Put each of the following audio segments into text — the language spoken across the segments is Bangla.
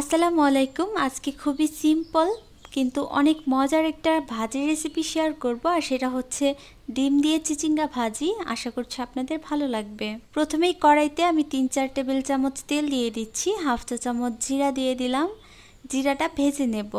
আসসালামু আলাইকুম। আজকে খুবই সিম্পল কিন্তু অনেক মজার একটা ভাজি রেসিপি শেয়ার করব আর সেটা হচ্ছে ডিম দিয়ে চিচিঙ্গা ভাজি। আশা করছি আপনাদের ভালো লাগবে। প্রথমেই কড়াইতে আমি তিন চার টেবিল চামচ তেল দিয়ে দিচ্ছি, হাফ চা চামচ জিরা দিয়ে দিলাম। জিরাটা ভেজে নেব।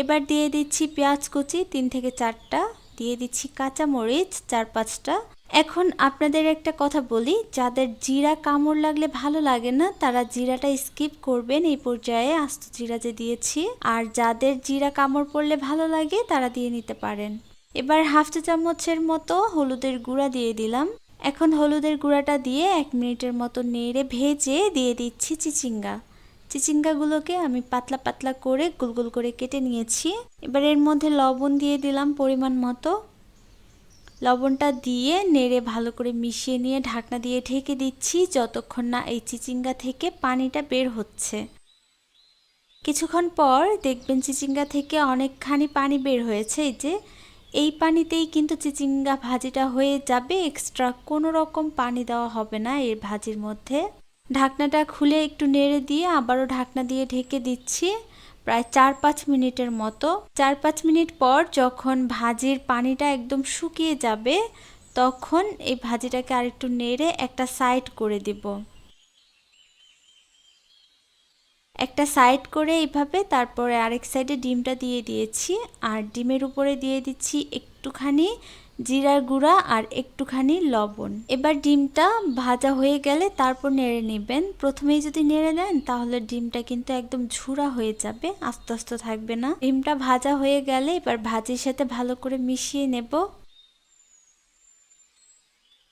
এবার দিয়ে দিচ্ছি পেঁয়াজ কুচি তিন থেকে চারটা। দিয়ে দিচ্ছি কাঁচা মরিচ চার পাঁচটা এখন আপনাদের একটা কথা বলি, যাদের জিরা কামড় লাগলে ভালো লাগে না, তারা জিরাটা স্কিপ করবেন এই পর্যায়ে, আস্ত জিরা যে দিয়েছি। আর যাদের জিরা কামড় পড়লে ভালো লাগে, তারা দিয়ে নিতে পারেন। এবার হাফ চা চামচের মতো হলুদের গুঁড়া দিয়ে দিলাম। এখন হলুদের গুঁড়াটা দিয়ে এক মিনিটের মতো নেড়ে ভেজে দিয়ে দিচ্ছি চিচিঙ্গা। চিচিঙ্গাগুলোকে আমি পাতলা পাতলা করে গোল গোল করে কেটে নিয়েছি। এবার এর মধ্যে লবণ দিয়ে দিলাম পরিমাণ মতো। লবণটা দিয়ে নেড়ে ভালো করে মিশিয়ে নিয়ে ঢাকনা দিয়ে ঢেকে দিচ্ছি যতক্ষণ না এই চিচিঙ্গা থেকে পানিটা বের হচ্ছে। কিছুক্ষণ পর দেখবেন চিচিঙ্গা থেকে অনেকখানি পানি বের হয়েছে। এই যে, এই পানিতেই কিন্তু চিচিঙ্গা ভাজিটা হয়ে যাবে। এক্সট্রা কোনো রকম পানি দেওয়া হবে না এর ভাজির মধ্যে। ঢাকনাটা খুলে একটু নেড়ে দিয়ে আবারও ঢাকনা দিয়ে ঢেকে দিচ্ছি প্রায় চার পাঁচ মিনিটের মতো। চার পাঁচ মিনিট পর যখন ভাজির পানিটা একদম শুকিয়ে যাবে, তখন এই ভাজিটাকে আরেকটু নেড়ে একটা সাইড করে দিব। একটা সাইড করে এইভাবে তারপরে আরেক সাইডে ডিমটা দিয়ে দিয়েছি। আর ডিমের উপরে দিয়ে দিচ্ছি একটুখানি জিরার গুঁড়া আর একটুখানি লবণ। এবার ডিমটা ভাজা হয়ে গেলে তারপর নেড়ে নেবেন। প্রথমেই যদি নেড়ে নেন তাহলে ডিমটা কিন্তু একদম ঝুরা হয়ে যাবে, আস্তে আস্তে থাকবে না। ডিমটা ভাজা হয়ে গেলে এবার ভাজির সাথে ভালো করে মিশিয়ে নেব।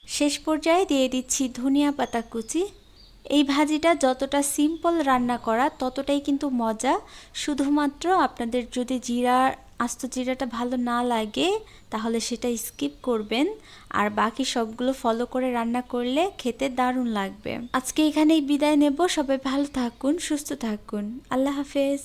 শেষ পর্যায়ে দিয়ে দিচ্ছি ধনিয়া পাতা কুচি। এই ভাজিটা যতটা সিম্পল রান্না করা, ততটাই কিন্তু মজা। শুধুমাত্র আপনাদের যদি জিরা আস্ত জিরাটা ভালো না লাগে, তাহলে সেটা স্কিপ করবেন। আর বাকি সবগুলো ফলো করে রান্না করলে খেতে দারুণ লাগবে। আজকে এখানেই বিদায় নেব। সবাই ভালো থাকুন, সুস্থ থাকুন। আল্লাহ হাফেজ।